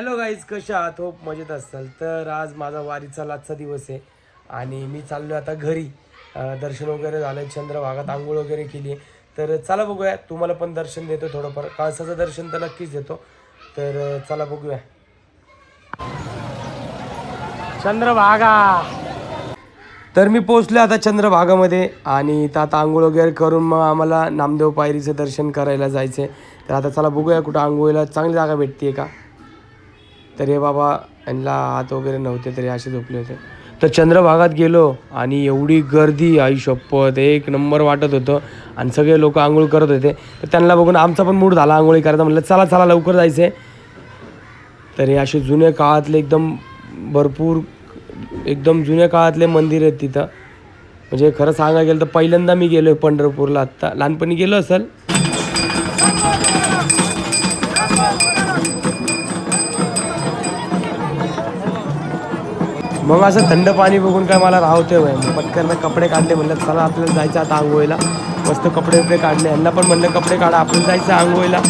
Hello guys कशा आहात? Hope मजेत असाल. तर आज माझा वारीचा लाजचा दिवस आहे आणि मी चाललो आता घरी. दर्शन वगैरे झालं चंद्रभागात आंघोळ वगैरे केली आहे तर चला बघूया तुम्हाला पण दर्शन देतो थोडंफार. काळसाचं दर्शन तर नक्कीच देतो. तर चला बघूया. चंद्रभागा! तर मी पोचलो आता चंद्रभागामध्ये आणि तर आता आंघोळ वगैरे करून मग आम्हाला नामदेव पायरीचं दर्शन करायला जायचं आहे तर आता चला बघूया कुठं आंघोळीला चांगली जागा भेटते का? तर हे बाबा यांना हात वगैरे नव्हते तरी असे झोपले होते. तर चंद्रभागात गेलो आणि एवढी गर्दी आई शपथ एक नंबर वाटत होतं. आणि सगळे लोक आंघोळ करत होते. तर त्यांना बघून आमचा पण मूड झाला आंघोळी करायचा. म्हटलं चला चला लवकर जायचं आहे तर हे असे जुन्या काळातले एकदम भरपूर एकदम जुन्या काळातले मंदिर आहेत तिथं. म्हणजे खरं सांगायला गेलं तर पहिल्यांदा मी गेलो आहे पंढरपूरला. आत्ता लहानपणी गेलो असेल. मग असं थंड पाणी बघून काय मला राहते वय पटकन कपडे काढले म्हणलं चला आपल्याला जायचं आता आंघोळीला. मस्त कपडे वगैरे काढले. यांना पण म्हणलं कपडे काढा आपण जायचं आंघोळीला.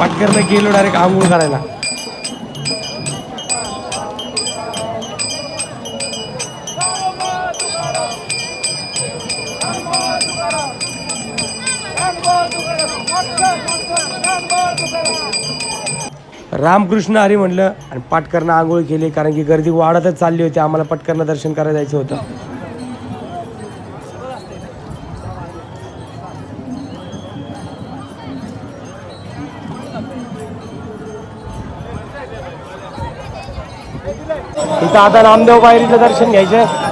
पटकन गेलो डायरेक्ट आंघोळ करायला. रामकृष्ण हरी म्हणलं आणि पाटकरनं आंघोळ केली कारण की गर्दी वाढतच चालली होती. आम्हाला पाटकरनं दर्शन करायला जायचं होतं. इथं आता रामदेव बाहेरीचं दर्शन घ्यायचं.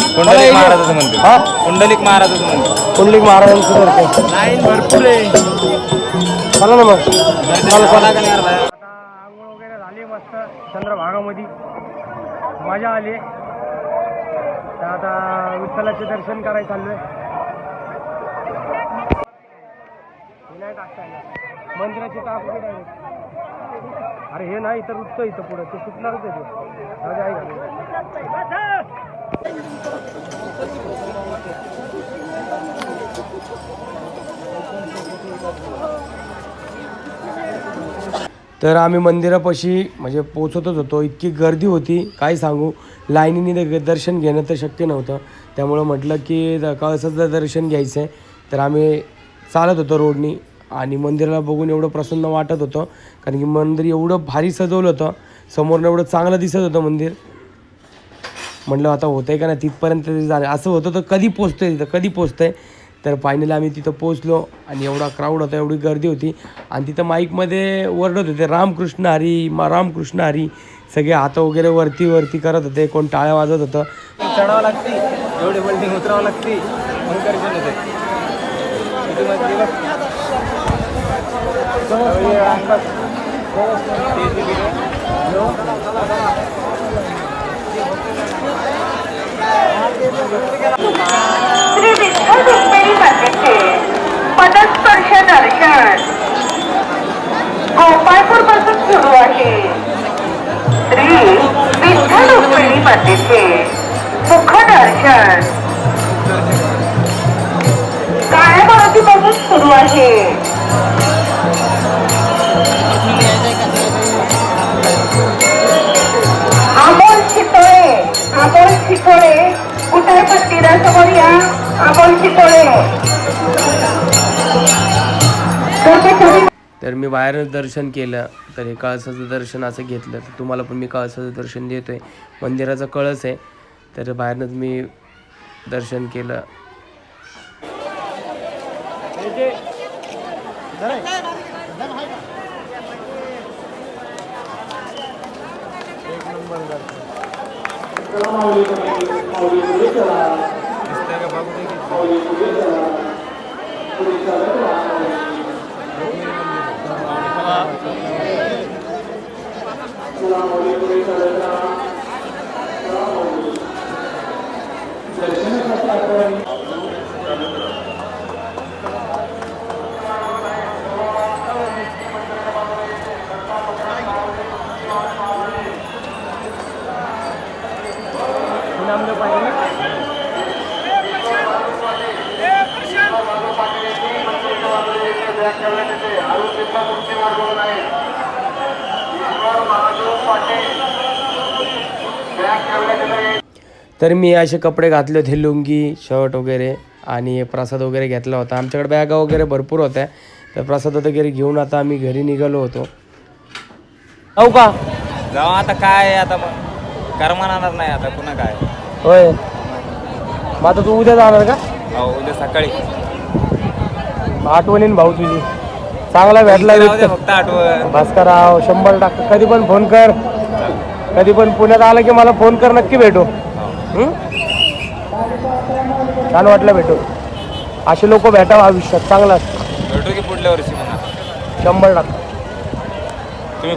कुंडलिक महाराजाचं मंदिर हा कुंडलिक महाराजाचं मंदिर कुंडलिक महाराजांचं दर्शन लाईन भरपूर आहे चला ना मग चला चला. आता आंघोळ वगैरे झाली मस्त चंद्रभागामध्ये मजा आली तर आता विठ्ठलाचे दर्शन करायला चाललोय हे नाही टाकता येणार. मंदिराची टाक उभी direct. अरे हे नाही तर रुततं इथं पुढं ते सुटणारच आहे ते दे, आहे का? तर आम्ही मंदिरापाशी म्हणजे पोचतच होतो. इतकी गर्दी होती काय सांगू? लाईनीने दर्शन घेणं तर शक्य नव्हतं. त्यामुळं म्हटलं की द- जर दर्शन घ्यायचं आहे तर आम्ही चालत होतो रोडनी आणि मंदिराला बघून एवढं प्रसन्न वाटत होतं. कारण की मंदिर एवढं भारी सजवलं होतं. समोरनं एवढं चांगलं दिसत होतं मंदिर. म्हटलं आता होतं आहे का नाही? तिथपर्यंत तरी जाणं असं होतं तर कधी पोचतंय तिथं? कधी पोचतंय? तर फायनली आम्ही तिथं पोचलो आणि एवढा क्राऊड होता एवढी गर्दी होती. आणि तिथं माईकमध्ये ओरडत होते रामकृष्ण हरी मा रामकृष्ण हरी. सगळे हात वगैरे वरती वरती करत होते कोण टाळ्या वाजत होतं. चढावं लागते एवढी बिल्डिंग उतरावं लागते होते. मुख काळ्या मारुती पासून सुरू आहे. अमोल चितोळे अमोल चितोळे कुठे मंदिरासमोर या? अमोल चितोळे. तर मी बाहेरच दर्शन केलं तर हे कळसाचं दर्शन असं घेतलं तर तुम्हाला पण मी कळसाचं दर्शन देतोय. मंदिराचा कळस आहे. तर बाहेरनंच मी दर्शन केलं. दिसतंय का बघू दे की. तर मी असे कपडे घातले होते लुंगी शर्ट वगैरे आणि प्रसाद वगैरे घेतला होता. आमच्याकडे बॅगा वगैरे भरपूर होत्या. तर प्रसाद वगैरे घेऊन आता आम्ही घरी निघालो होतो. जाऊ का? जाऊ आता काय आता करमानार नाही आता पुन्हा काय? होय. मग आता तू उद्या जाणार का? हो उद्या सकाळी. आठवणीन भाऊ तुझी. चांगला भेटला दे फक्त आठवण. भास्करराव शंभर टक्के. कधी पण फोन कर. कधी पण पुण्यात आलं की मला फोन कर नक्की भेटू? छान वाटलं भेटू असे लोक भेटावं आयुष्यात चांगलं असतं. भेटू की पुढल्या वर्षी शंभर टक्के. तुम्ही